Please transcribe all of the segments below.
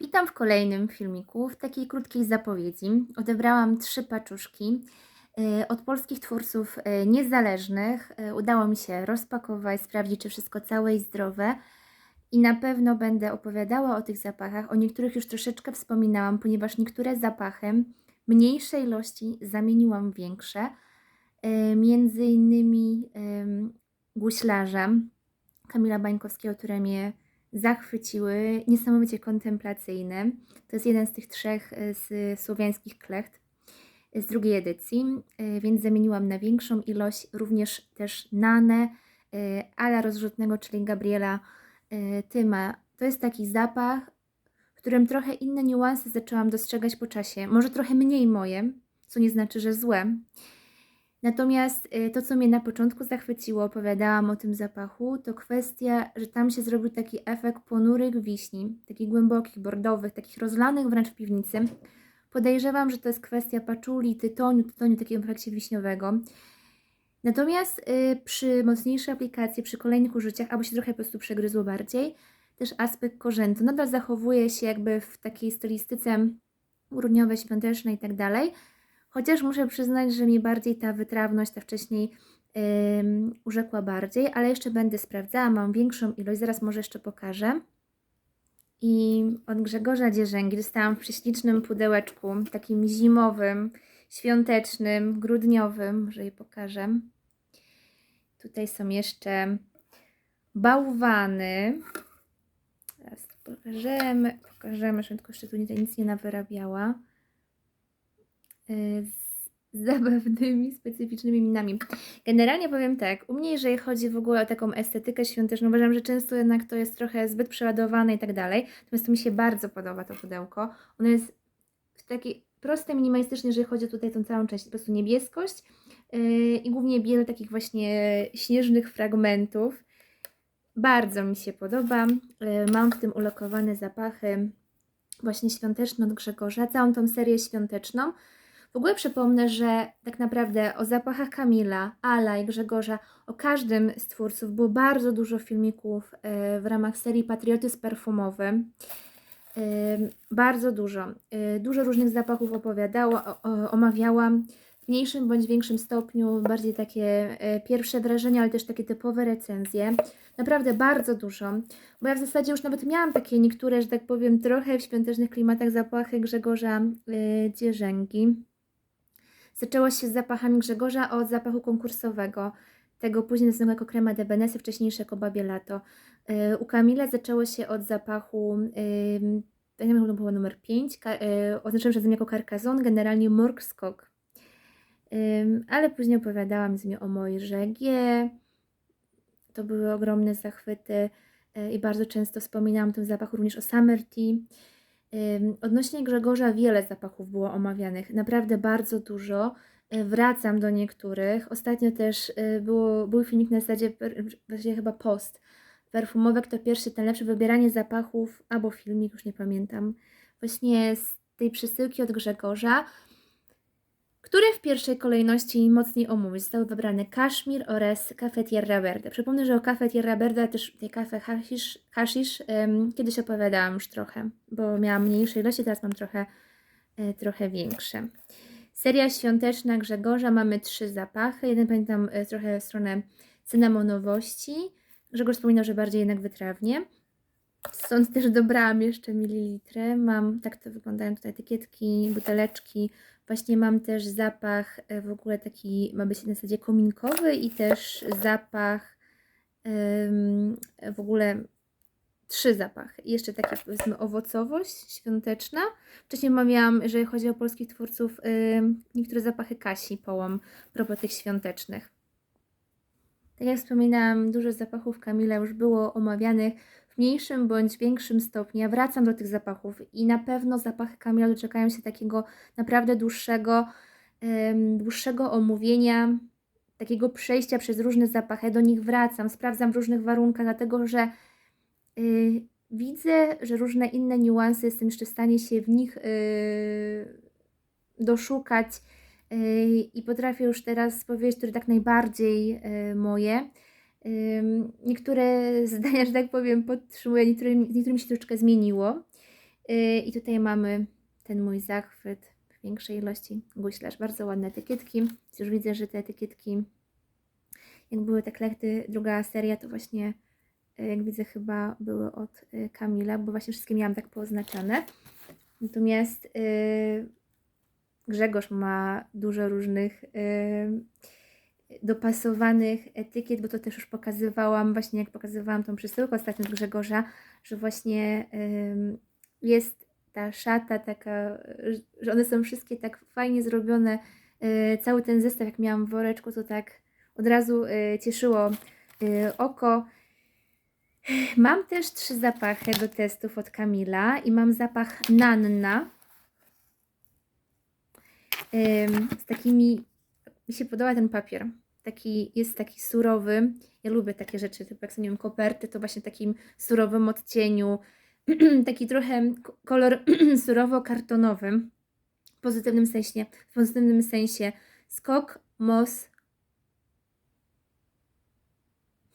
Witam w kolejnym filmiku, w takiej krótkiej zapowiedzi. Odebrałam trzy paczuszki e, od polskich twórców e, niezależnych. E, Udało mi się rozpakować, sprawdzić, czy wszystko całe i zdrowe. I na pewno będę opowiadała o tych zapachach. O niektórych już troszeczkę wspominałam, ponieważ niektóre zapachy mniejszej ilości zamieniłam w większe. Między innymi em, guślarzem Kamila Bańkowskiego, które mnie zachwyciły, niesamowicie kontemplacyjne. To jest jeden z tych trzech e, z słowiańskich klecht e, z drugiej edycji, e, więc zamieniłam na większą ilość, również też Nanę, e, ala rozrzutnego, czyli Gabriela Tyma. To jest taki zapach, w którym trochę inne niuanse zaczęłam dostrzegać po czasie. Może trochę mniej moje, co nie znaczy, że złe. Natomiast y, to, co mnie na początku zachwyciło, opowiadałam o tym zapachu, to kwestia, że tam się zrobił taki efekt ponurych wiśni, takich głębokich, bordowych, takich rozlanych wręcz w piwnicy. Podejrzewam, że to jest kwestia paczuli, tytoniu, tytoniu takiego efekcie wiśniowego. Natomiast y, przy mocniejszej aplikacji, przy kolejnych użyciach, albo się trochę po prostu przegryzło bardziej, też aspekt korzentu nadal zachowuje się jakby w takiej stylistyce grudniowej, świątecznej i tak dalej, Chociaż muszę przyznać, że mnie bardziej ta wytrawność, ta wcześniej ym, urzekła bardziej, ale jeszcze będę sprawdzała, mam większą ilość, zaraz może jeszcze pokażę. I od Grzegorza Dzierzęgi dostałam w prześlicznym pudełeczku, takim zimowym, świątecznym, grudniowym, może je pokażę. Tutaj są jeszcze bałwany. Teraz pokażemy, pokażemy, żebym tylko jeszcze tu nic nie nawyrabiała z zabawnymi, specyficznymi minami. Generalnie powiem tak, u mnie jeżeli chodzi w ogóle o taką estetykę świąteczną, uważam, że często jednak to jest trochę zbyt przeładowane i tak dalej, natomiast to mi się bardzo podoba to pudełko. Ono jest w takiej proste, minimalistyczne, jeżeli chodzi o tutaj tą całą część, po prostu niebieskość yy, i głównie biel takich właśnie śnieżnych fragmentów. Bardzo mi się podoba. Yy, mam w tym ulokowane zapachy właśnie świąteczne od Grzegorza, całą tą serię świąteczną. W ogóle przypomnę, że tak naprawdę o zapachach Kamila, Ala i Grzegorza, o każdym z twórców było bardzo dużo filmików e, w ramach serii Patriotyzm Perfumowy. E, Bardzo dużo. E, Dużo różnych zapachów opowiadała, omawiałam w mniejszym bądź większym stopniu, bardziej takie pierwsze wrażenia, ale też takie typowe recenzje. Naprawdę bardzo dużo, bo ja w zasadzie już nawet miałam takie niektóre, że tak powiem, trochę w świątecznych klimatach zapachy Grzegorza Dzierzęgi. Zaczęło się z zapachami Grzegorza od zapachu konkursowego, tego później nazywanego jako crema de Benesse, wcześniejsze jako babie lato. Yy, U Kamila zaczęło się od zapachu, ja nie wiem, to było numer 5, yy, oznaczałem się jako Carcassonne, generalnie Morkskog. Yy, ale później opowiadałam z nią o mojej żegie. To były ogromne zachwyty yy, i bardzo często wspominałam ten zapach również o Summer Tea. Odnośnie Grzegorza wiele zapachów było omawianych, naprawdę bardzo dużo. Y, Wracam do niektórych. Ostatnio też y, było, był filmik na zasadzie, właściwie chyba post perfumowy, kto pierwszy, ten lepszy, wybieranie zapachów, albo filmik, już nie pamiętam, właśnie z tej przesyłki od Grzegorza, który w pierwszej kolejności mocniej omówić. Został wybrany kaszmir oraz Cafe Tierra Verde. Przypomnę, że o Cafe Tierra Verde, też tej Cafe Hashish, ym, kiedyś opowiadałam już trochę, bo miałam mniejsze ilości, teraz mam trochę, y, trochę większe. Seria świąteczna Grzegorza, mamy trzy zapachy. Jeden pamiętam y, trochę w stronę cynamonowości. Grzegorz wspominał, że bardziej jednak wytrawnie. Stąd też dobrałam jeszcze mililitry. Mam, tak to wyglądają tutaj etykietki, buteleczki. Właśnie mam też zapach e, w ogóle taki, ma być na zasadzie kominkowy i też zapach w ogóle trzy zapachy. Jeszcze taka powiedzmy owocowość świąteczna. Wcześniej omawiałam, jeżeli chodzi o polskich twórców, ym, niektóre zapachy Kasi połam, propos tych świątecznych. Tak jak wspominałam, dużo zapachów Kamila już było omawianych mniejszym bądź większym stopniu. Ja wracam do tych zapachów i na pewno zapachy Kamila doczekają się takiego naprawdę dłuższego, dłuższego omówienia, takiego przejścia przez różne zapachy. Do nich wracam, sprawdzam w różnych warunkach, dlatego że y, widzę, że różne inne niuanse jestem jeszcze w stanie się w nich y, doszukać y, i potrafię już teraz powiedzieć, które tak najbardziej moje. Niektóre zdania, że tak powiem, podtrzymuję, niektóre, niektórymi się troszeczkę zmieniło. Y, I tutaj mamy ten mój zachwyt w większej ilości guślarz. Bardzo ładne etykietki. Już widzę, że te etykietki, jak były te klechty, druga seria, to właśnie y, jak widzę chyba były od y, Kamila, bo właśnie wszystkie miałam tak pooznaczone. Natomiast Grzegorz ma dużo różnych y, dopasowanych etykiet, bo to też już pokazywałam, właśnie jak pokazywałam tą przesyłkę ostatnio od Grzegorza, że właśnie jest ta szata taka, że one są wszystkie tak fajnie zrobione, y, cały ten zestaw jak miałam w woreczku, to tak od razu y, cieszyło y, oko. Mam też trzy zapachy do testów od Kamila i mam zapach Nanna z takimi, mi się podoba ten papier, taki, jest taki surowy, ja lubię takie rzeczy, typu jak sobie, koperty, to właśnie takim surowym odcieniu, taki trochę kolor surowo-kartonowy, w pozytywnym sensie, w pozytywnym sensie, skok, mos,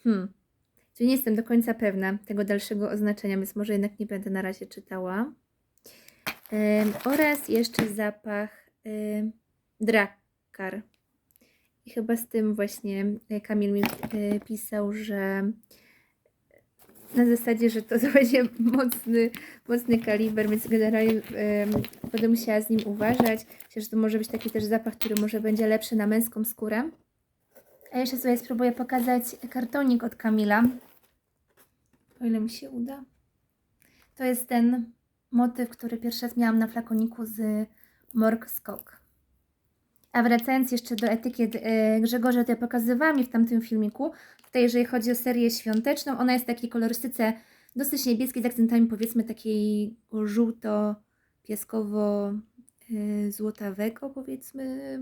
hmm, tu nie jestem do końca pewna tego dalszego oznaczenia, więc może jednak nie będę na razie czytała. Oraz jeszcze zapach ym, Drakar. I chyba z tym właśnie e, Kamil mi e, pisał, że na zasadzie, że to będzie mocny, mocny kaliber, więc generalnie em, będę musiała z nim uważać. Myślę, że to może być taki też zapach, który może będzie lepszy na męską skórę. A jeszcze sobie spróbuję pokazać kartonik od Kamila. O ile mi się uda. To jest ten motyw, który pierwszy raz miałam na flakoniku z Mork Skok. A wracając jeszcze do etykiet e, Grzegorza, to ja pokazywałam w tamtym filmiku. Tutaj, jeżeli chodzi o serię świąteczną, ona jest w takiej kolorystyce dosyć niebieskiej, z akcentami powiedzmy takiej żółto-pieskowo-złotawego, powiedzmy.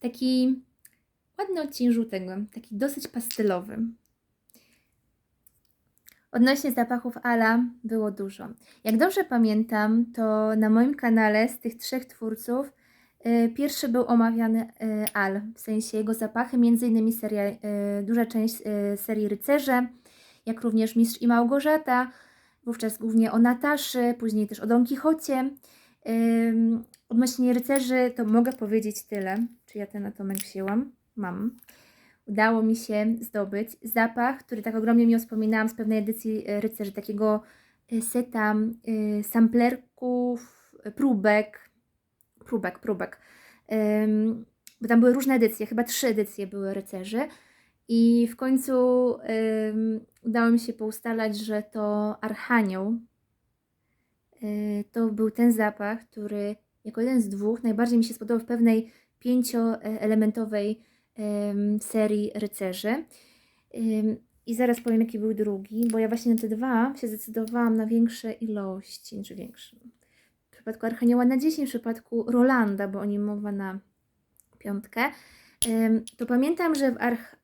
Taki ładny odcień żółtego, taki dosyć pastelowy. Odnośnie zapachów Ala było dużo. Jak dobrze pamiętam, to na moim kanale z tych trzech twórców y, pierwszy był omawiany y, Al, w sensie jego zapachy, innymi seria, y, duża część serii Rycerze, jak również Mistrz i Małgorzata, wówczas głównie o Nataszy, później też o Don. Ym, Odnośnie rycerzy to mogę powiedzieć tyle. Czy ja ten atomek wzięłam? Mam udało mi się zdobyć zapach, który tak ogromnie mi wspominałam z pewnej edycji e, rycerzy, takiego e, seta e, samplerków, e, próbek, próbek, próbek. Ym, bo tam były różne edycje, chyba trzy edycje były rycerzy. I w końcu ym, udało mi się poustalać, że to Archanioł y, to był ten zapach, który jako jeden z dwóch najbardziej mi się spodobał w pewnej pięcioelementowej em, serii rycerzy. Ym, I zaraz powiem, jaki był drugi, bo ja właśnie na te dwa się zdecydowałam na większe ilości, czy większe. Przypadku Archanioła na 10, w przypadku Rolanda, bo o nim mowa na piątkę. To pamiętam, że w arch,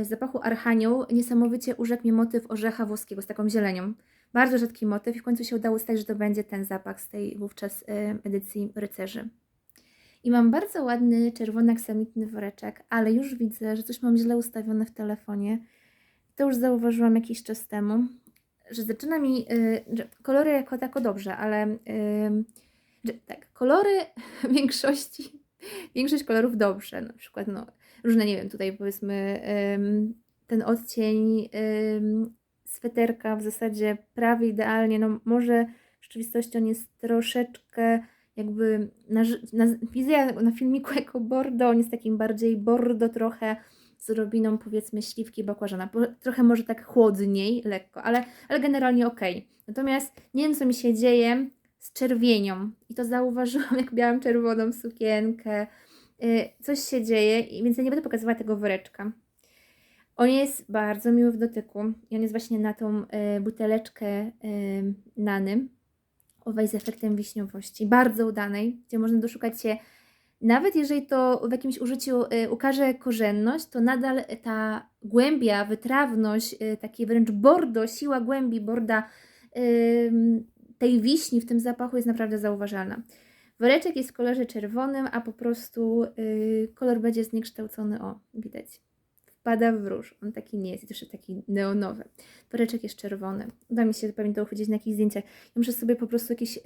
y, zapachu Archanioł niesamowicie urzekł mnie motyw orzecha włoskiego z taką zielenią. Bardzo rzadki motyw i w końcu się udało stać, że to będzie ten zapach z tej wówczas y, edycji rycerzy. I mam bardzo ładny czerwony aksamitny woreczek, ale już widzę, że coś mam źle ustawione w telefonie. To już zauważyłam jakiś czas temu, że zaczyna mi, y, że kolory jako tako dobrze, ale y, że, tak, kolory większości, większość kolorów dobrze, na przykład no, różne, nie wiem, tutaj powiedzmy ten odcień sweterka w zasadzie prawie idealnie, no może w rzeczywistości on jest troszeczkę jakby na, na, widzę na filmiku jako bordo, on jest takim bardziej bordo trochę z robiną powiedzmy śliwki bakłażana, bo trochę może tak chłodniej, lekko, ale, ale generalnie ok. Natomiast nie wiem co mi się dzieje z czerwienią. I to zauważyłam jak miałam czerwoną sukienkę, y, coś się dzieje, i więc ja nie będę pokazywała tego woreczka. On jest bardzo miły w dotyku i on jest właśnie na tą y, buteleczkę y, Nany. Owej z efektem wiśniowości, bardzo udanej, gdzie można doszukać się, nawet jeżeli to w jakimś użyciu y, ukaże korzenność, to nadal ta głębia, wytrawność, y, takie wręcz bordo, siła głębi borda tej wiśni w tym zapachu jest naprawdę zauważalna. Woreczek jest w kolorze czerwonym, a po prostu y, kolor będzie zniekształcony, o, widać, wpada w róż. On taki nie jest, jeszcze taki neonowy. Woreczek jest czerwony. Uda mi się pewnie to uchwycić na jakichś zdjęciach. Ja muszę sobie po prostu jakieś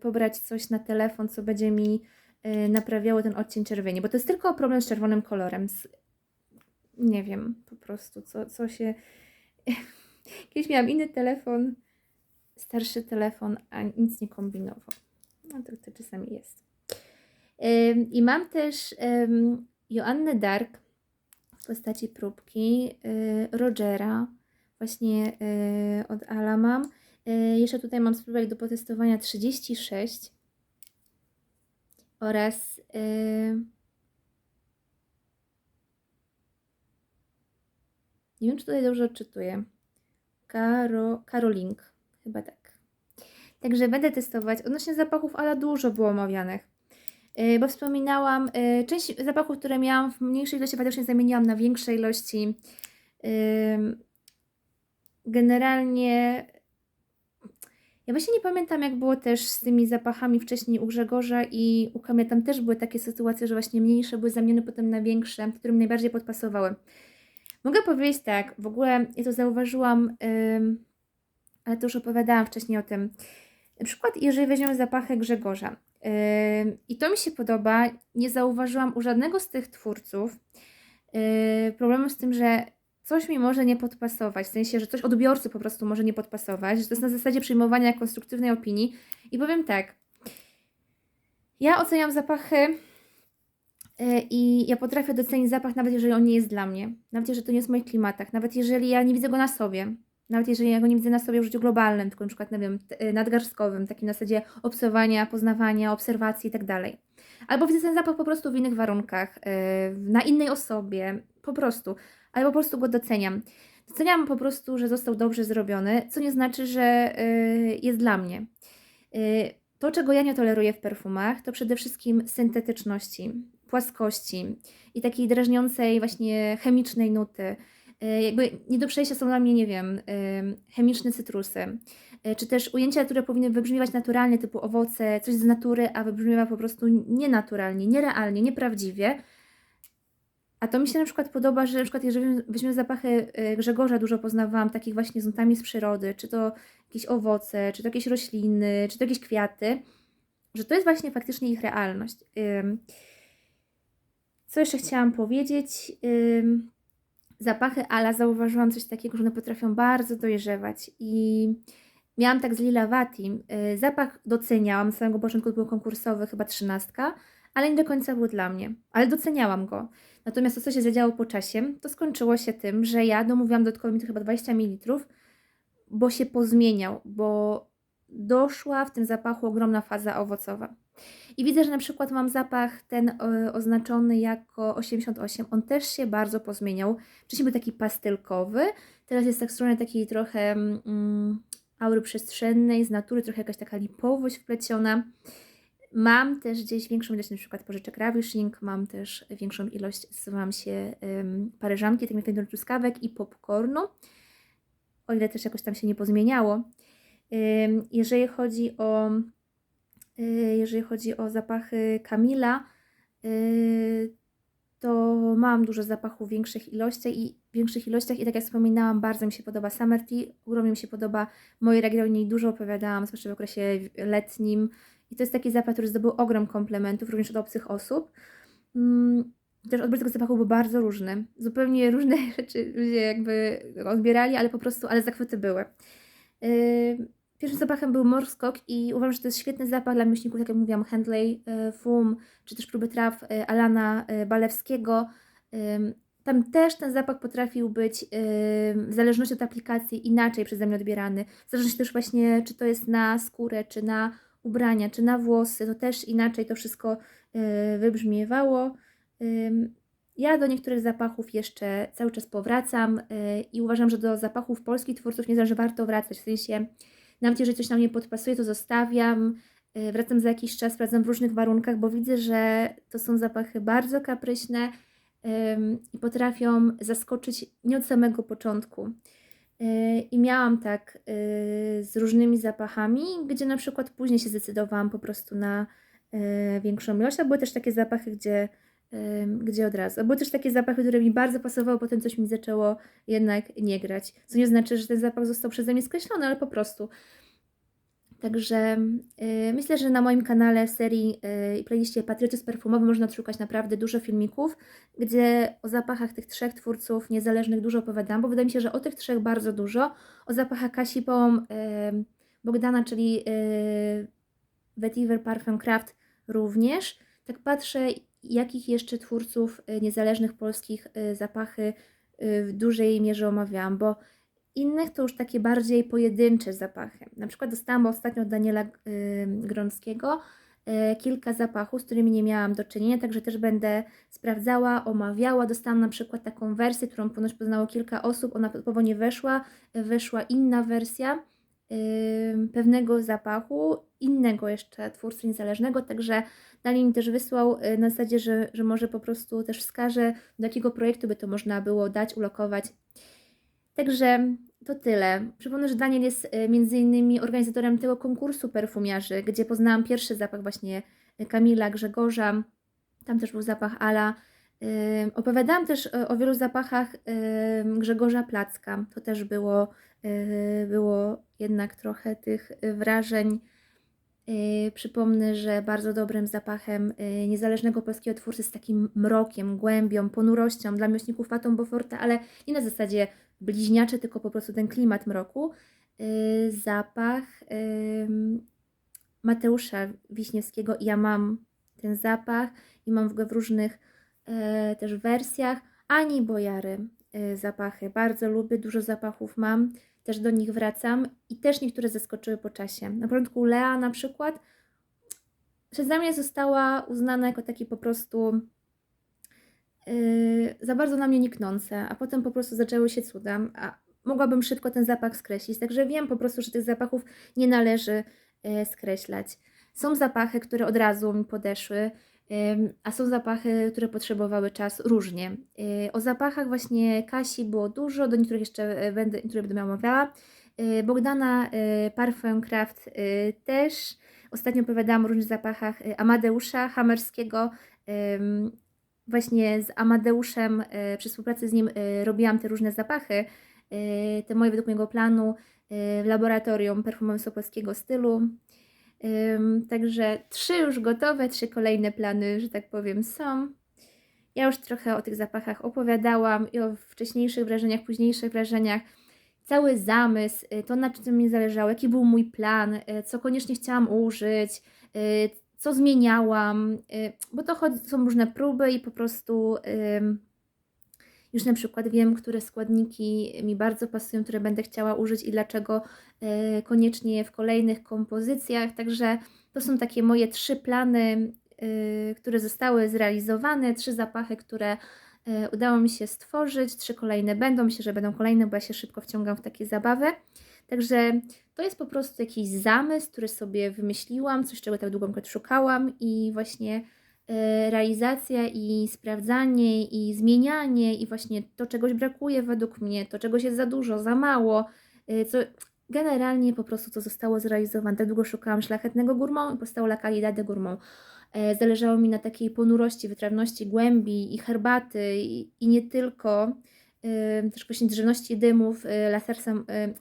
pobrać coś na telefon, co będzie mi y, naprawiało ten odcień czerwieni, bo to jest tylko problem z czerwonym kolorem. Z, nie wiem, po prostu, co, co się... Kiedyś miałam inny telefon, starszy telefon, a nic nie kombinował. No to, to czasami jest. Ym, I mam też ym, Joannę Dark w postaci próbki, y, Rogera, właśnie y, od Ala jeszcze tutaj mam spróbek do potestowania 36 oraz y, nie wiem, czy tutaj dobrze odczytuję. Karo, Karolink, chyba tak. Także będę testować. Odnośnie zapachów, ale dużo było omawianych. Yy, bo wspominałam, yy, część zapachów, które miałam w mniejszej ilości, faktycznie zamieniłam na większej ilości. Yy, generalnie ja właśnie nie pamiętam, jak było też z tymi zapachami wcześniej u Grzegorza i u Kamila. Tam też były takie sytuacje, że właśnie mniejsze były zamienione potem na większe, które mi najbardziej podpasowały. Mogę powiedzieć tak, w ogóle ja to zauważyłam, ym, ale to już opowiadałam wcześniej o tym. Na przykład, jeżeli weźmiemy zapachy Grzegorza, ym, i to mi się podoba, nie zauważyłam u żadnego z tych twórców yy, problemu z tym, że coś mi może nie podpasować, w sensie, że coś odbiorcy po prostu może nie podpasować, że to jest na zasadzie przyjmowania konstruktywnej opinii. I powiem tak, ja oceniam zapachy yy, i ja potrafię docenić zapach, nawet jeżeli on nie jest dla mnie, nawet jeżeli to nie jest w moich klimatach, nawet jeżeli ja nie widzę go na sobie, nawet jeżeli ja go nie widzę na sobie w życiu globalnym, tylko na przykład, nie wiem, y, nadgarstkowym, takim na zasadzie obserwowania, poznawania, obserwacji i tak dalej. Albo widzę ten zapach po prostu w innych warunkach, yy, na innej osobie, po prostu, ale po prostu go doceniam. Doceniam po prostu, że został dobrze zrobiony, co nie znaczy, że yy, jest dla mnie. Yy, to, czego ja nie toleruję w perfumach, to przede wszystkim syntetyczności, płaskości i takiej drażniącej, właśnie chemicznej nuty. Yy, Jakby nie do przejścia są dla mnie, nie wiem, chemiczne cytrusy, czy też ujęcia, które powinny wybrzmiewać naturalnie, typu owoce, coś z natury, a wybrzmiewa po prostu nienaturalnie, nierealnie, nieprawdziwie. A to mi się na przykład podoba, że na przykład jeżeli weźmiemy zapachy y, Grzegorza, dużo poznawałam takich właśnie z nutami z przyrody, czy to jakieś owoce, czy to jakieś rośliny, czy to jakieś kwiaty, że to jest właśnie faktycznie ich realność. Co jeszcze chciałam powiedzieć? Zapachy Ala zauważyłam coś takiego, że one potrafią bardzo dojrzewać i miałam tak z Lila Vati. y, Zapach doceniałam, z samego początku był konkursowy, chyba trzynastka, ale nie do końca był dla mnie, ale doceniałam go. Natomiast to, co się zadziało po czasie, to skończyło się tym, że ja domówiłam dodatkowo mi to chyba 20 ml, bo się pozmieniał, bo doszła w tym zapachu ogromna faza owocowa. I widzę, że na przykład mam zapach ten e, oznaczony jako 88, on też się bardzo pozmieniał. Wcześniej był taki pastylkowy, teraz jest tak w stronie takiej trochę mm, aury przestrzennej, z natury, trochę jakaś taka lipowość wpleciona. Mam też gdzieś większą ilość na przykład pożyczek ravishing, mam też większą ilość, stosowałam się um, paryżanki, tak jak truskawek i popcornu, o ile też jakoś tam się nie pozmieniało. Ym, jeżeli chodzi o y, jeżeli chodzi o zapachy Kamila, y, to mam dużo zapachów w większych ilościach i większych ilościach i tak jak wspominałam, bardzo mi się podoba Summer Tea, ogromnie mi się podoba Moje regionie i dużo opowiadałam, zwłaszcza w okresie letnim i to jest taki zapach, który zdobył ogrom komplementów, również od obcych osób. Mm, Też odbiór tego zapachu był bardzo różny. Zupełnie różne rzeczy ludzie jakby odbierali, ale po prostu, ale zachwyty były. Yy, Pierwszym zapachem był morskok i uważam, że to jest świetny zapach dla miłośników, tak jak mówiłam, Handley, y, Fum, czy też próby traw y, Alana y, Balewskiego. Ym, Tam też ten zapach potrafił być ym, w zależności od aplikacji inaczej przeze mnie odbierany. W zależności też właśnie, czy to jest na skórę, czy na ubrania, czy na włosy, to też inaczej to wszystko y, wybrzmiewało. Ja do niektórych zapachów jeszcze cały czas powracam y, i uważam, że do zapachów polskich twórców nie zawsze warto wracać. W sensie, nawet jeżeli coś nam nie podpasuje, to zostawiam, y, wracam za jakiś czas, sprawdzam w różnych warunkach, bo widzę, że to są zapachy bardzo kapryśne i potrafią zaskoczyć nie od samego początku. Y, I miałam tak y, z różnymi zapachami, gdzie na przykład później się zdecydowałam po prostu na y, większą ilość, a były też takie zapachy, gdzie gdzie od razu. Były też takie zapachy, które mi bardzo pasowały, potem coś mi zaczęło jednak nie grać. Co nie znaczy, że ten zapach został przeze mnie skreślony, ale po prostu. Także y, myślę, że na moim kanale serii y, i playliście Patriotyzm Perfumowy można odszukać naprawdę dużo filmików, gdzie o zapachach tych trzech twórców niezależnych dużo opowiadam, bo wydaje mi się, że o tych trzech bardzo dużo. O zapachach Kasi Połom, y, Bogdana, czyli y, Vetiver Parfum Craft również. Tak patrzę, jakich jeszcze twórców y, niezależnych polskich y, zapachy w dużej mierze omawiałam, bo innych to już takie bardziej pojedyncze zapachy. Na przykład dostałam ostatnio od Daniela y, Grąckiego y, kilka zapachów, z którymi nie miałam do czynienia, także też będę sprawdzała, omawiała. Dostałam na przykład taką wersję, którą ponoć poznało kilka osób, ona typowo nie weszła, weszła inna wersja y, pewnego zapachu, innego jeszcze twórcy niezależnego, także Daniel mi też wysłał na zasadzie, że, że może po prostu też wskaże, do jakiego projektu by to można było dać, ulokować. Także to tyle. Przypomnę, że Daniel jest y, między innymi organizatorem tego konkursu perfumiarzy, gdzie poznałam pierwszy zapach właśnie y, Kamila, Grzegorza. Tam też był zapach Ala. Ym, Opowiadałam też o wielu zapachach Grzegorza Placka. To też było, było jednak trochę tych wrażeń. Przypomnę, że bardzo dobrym zapachem niezależnego polskiego twórcy z takim mrokiem, głębią, ponurością dla miłośników Fatom Beauforta, ale nie na zasadzie bliźniaczy, tylko po prostu ten klimat mroku. y, Zapach Mateusza Wiśniewskiego. Ja mam ten zapach i mam go w różnych e, też wersjach. Ani Bojary e, zapachy. Bardzo lubię, dużo zapachów mam. Też do nich wracam i też niektóre zaskoczyły po czasie. Na początku Lea na przykład przeze mnie została uznana jako taki po prostu yy, za bardzo na mnie niknące, a potem po prostu zaczęły się cuda, a mogłabym szybko ten zapach skreślić, także wiem po prostu, że tych zapachów nie należy yy, skreślać. Są zapachy, które od razu mi podeszły, a są zapachy, które potrzebowały czas różnie. Yy, O zapachach właśnie Kasi było dużo, do niektórych jeszcze będę, które będę omawiała. Bogdana Parfum Craft też. Ostatnio opowiadałam o różnych zapachach Amadeusza Hamerskiego. Właśnie z Amadeuszem, yy, przy współpracy z nim yy, robiłam te różne zapachy, yy, te moje według mojego planu w laboratorium perfumowym Sopolskiego stylu. Także trzy już gotowe, trzy kolejne plany, że tak powiem, są. Ja już trochę o tych zapachach opowiadałam i o wcześniejszych wrażeniach, późniejszych wrażeniach. Cały zamysł, y, to na czym mi zależało, jaki był mój plan, y, co koniecznie chciałam użyć, y, co zmieniałam, y, bo to są różne próby i po prostu już na przykład wiem, które składniki mi bardzo pasują, które będę chciała użyć i dlaczego y, koniecznie w kolejnych kompozycjach. Także to są takie moje trzy plany, y, które zostały zrealizowane, trzy zapachy, które udało mi się stworzyć, trzy kolejne będą. Myślę, że będą kolejne, bo ja się szybko wciągam w takie zabawy. Także to jest po prostu jakiś zamysł, który sobie wymyśliłam, coś, czego tak długo szukałam i właśnie e, realizacja i sprawdzanie i zmienianie i właśnie to czegoś brakuje według mnie, to czegoś jest za dużo, za mało, e, co generalnie po prostu to zostało zrealizowane. Tak długo szukałam szlachetnego gourmand i powstało La Calidad de Gourmand. E, Zależało mi na takiej ponurości, wytrawności, głębi i herbaty i, i nie tylko, też właśnie drzewności dymów, e, La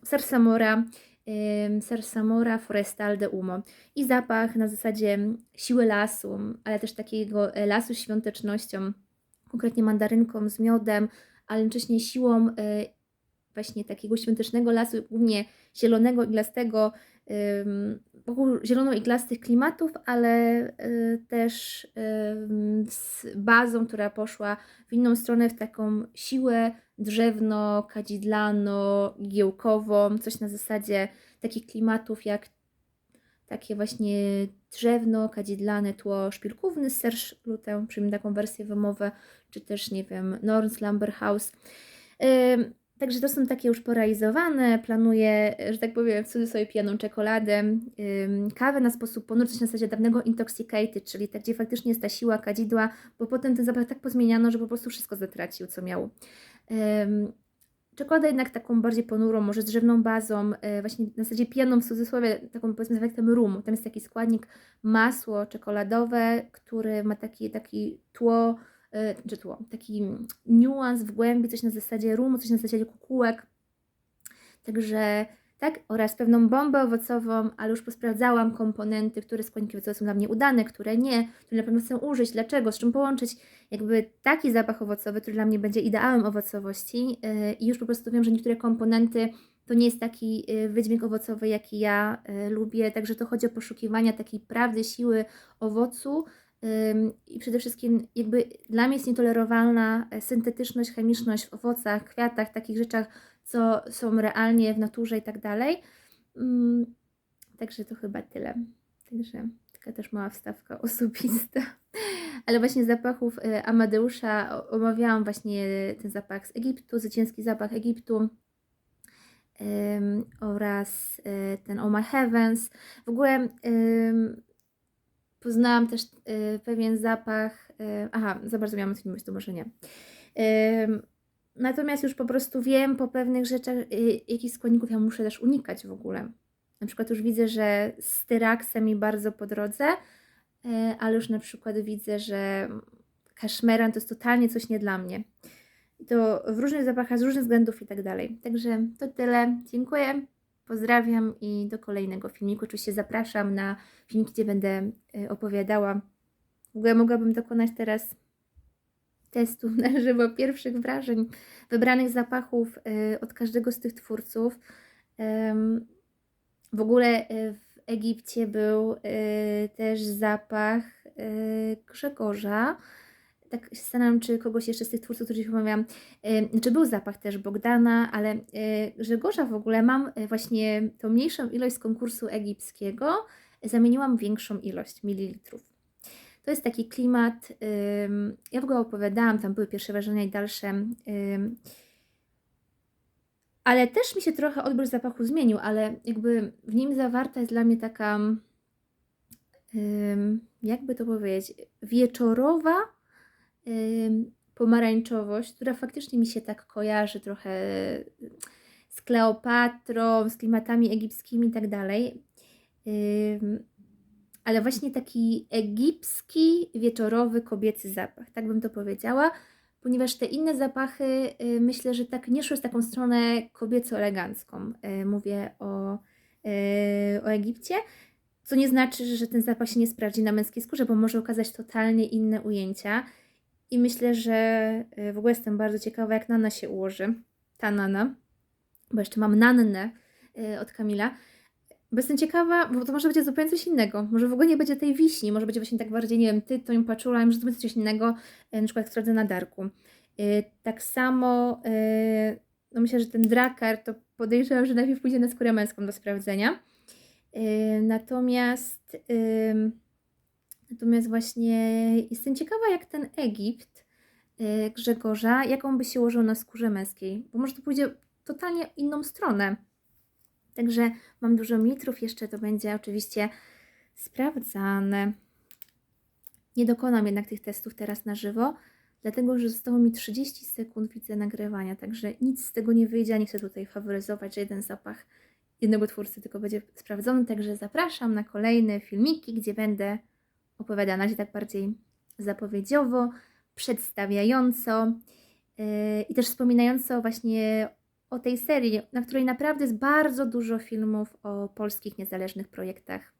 Sarsamora, em, Sarsamora Forestal de Umo i zapach na zasadzie siły lasu, ale też takiego e, lasu świątecznością, konkretnie mandarynką z miodem, ale jednocześnie siłą właśnie takiego świątecznego lasu, głównie zielonego, iglastego, wokół zielono-iglastych klimatów, ale e, też z bazą, która poszła w inną stronę, w taką siłę drzewno, kadzidlano, giełkową, coś na zasadzie takich klimatów jak takie właśnie drzewno, kadzidlane tło szpilkówny z Serge Lutę, przyjmę taką wersję wymowę, czy też, nie wiem, Norns. Ym, Także to są takie już porealizowane. Planuję, że tak powiem, w cudzysłowie pijaną czekoladę, ym, kawę na sposób ponury, coś na zasadzie dawnego intoxicated, czyli tak, gdzie faktycznie jest ta siła kadzidła, bo potem ten zapach tak pozmieniano, że po prostu wszystko zatracił, co miał. Ym, jednak taką bardziej ponurą, może z drzewną bazą, e, właśnie na zasadzie pijaną w cudzysłowie, taką powiedzmy z efektem rumu. Tam jest taki składnik masło czekoladowe, który ma taki, taki tło czy tło, taki niuans w głębi, coś na zasadzie rumu, coś na zasadzie kukułek. Także tak, oraz pewną bombę owocową, ale już posprawdzałam komponenty, które składniki owocowe są dla mnie udane, które nie, które na pewno chcę użyć, dlaczego, z czym połączyć. Jakby taki zapach owocowy, który dla mnie będzie ideałem owocowości yy, i już po prostu wiem, że niektóre komponenty to nie jest taki yy, wydźwięk owocowy, jaki ja lubię, także to chodzi o poszukiwania takiej prawdy, siły owocu, I przede wszystkim, jakby dla mnie jest nietolerowalna e, syntetyczność, chemiczność w owocach, kwiatach, takich rzeczach, co są realnie w naturze i tak dalej. Ym, Także to chyba tyle. Także taka też mała wstawka osobista. Ale właśnie zapachów e, Amadeusza omawiałam właśnie ten zapach z Egiptu, zwycięski zapach Egiptu ym, oraz e, ten Oh My Heavens. W ogóle ym, poznałam też y, pewien zapach. Y, aha, za bardzo miałam myśl, to może nie. Ym, natomiast już po prostu wiem po pewnych rzeczach, y, jakich składników ja muszę też unikać w ogóle. Na przykład już widzę, że styraksem mi bardzo po drodze, y, ale już na przykład widzę, że kaszmeran to jest totalnie coś nie dla mnie. I to w różnych zapachach, z różnych względów i tak dalej. Także to tyle. Dziękuję. Pozdrawiam i do kolejnego filmiku. Oczywiście zapraszam na filmiki, gdzie będę y, opowiadała. W ogóle mogłabym dokonać teraz testu na żywo pierwszych wrażeń, wybranych zapachów y, od każdego z tych twórców. W ogóle y, w Egipcie był też zapach Grzegorza. Tak się zastanawiam, czy kogoś jeszcze z tych twórców, których omawiam, y, czy był zapach też Bogdana, ale y, Grzegorza w ogóle mam y, właśnie tą mniejszą ilość z konkursu egipskiego, zamieniłam większą ilość mililitrów. To jest taki klimat, ym, ja w ogóle opowiadałam, tam były pierwsze wrażenia i dalsze, ym, ale też mi się trochę odbiór zapachu zmienił, ale jakby w nim zawarta jest dla mnie taka, jakby to powiedzieć, wieczorowa pomarańczowość, która faktycznie mi się tak kojarzy trochę z Kleopatrą, z klimatami egipskimi i tak dalej. Ale właśnie taki egipski, wieczorowy, kobiecy zapach, tak bym to powiedziała, ponieważ te inne zapachy y, myślę, że tak nie szły w taką stronę kobieco-elegancką. Y, Mówię o, y, o Egipcie, co nie znaczy, że ten zapach się nie sprawdzi na męskiej skórze, bo może okazać totalnie inne ujęcia. I myślę, że y, w ogóle jestem bardzo ciekawa, jak Nana się ułoży. Ta Nana, bo jeszcze mam Nannę y, od Kamila. Bo jestem ciekawa, bo to może będzie zupełnie coś innego. Może w ogóle nie będzie tej wiśni, może będzie właśnie tak bardziej, nie wiem, tytoń, paczula, może to będzie coś innego, e, na przykład jak sprawdzę na Darku. E, Tak samo, e, no myślę, że ten drakar to podejrzewam, że najpierw pójdzie na skórę męską do sprawdzenia. E, Natomiast, natomiast właśnie jestem ciekawa, jak ten Egipt e, Grzegorza, jak on by się ułożył na skórze męskiej, bo może to pójdzie totalnie inną stronę. Także mam dużo litrów, jeszcze to będzie oczywiście sprawdzane. Nie dokonam jednak tych testów teraz na żywo, dlatego że zostało mi 30 sekund widzę nagrywania, także nic z tego nie wyjdzie, nie chcę tutaj faworyzować, że jeden zapach jednego twórcy tylko będzie sprawdzony, także zapraszam na kolejne filmiki, gdzie będę opowiadała na razie tak bardziej zapowiedziowo, przedstawiająco yy, i też wspominająco właśnie o tej serii, na której naprawdę jest bardzo dużo filmów o polskich niezależnych projektach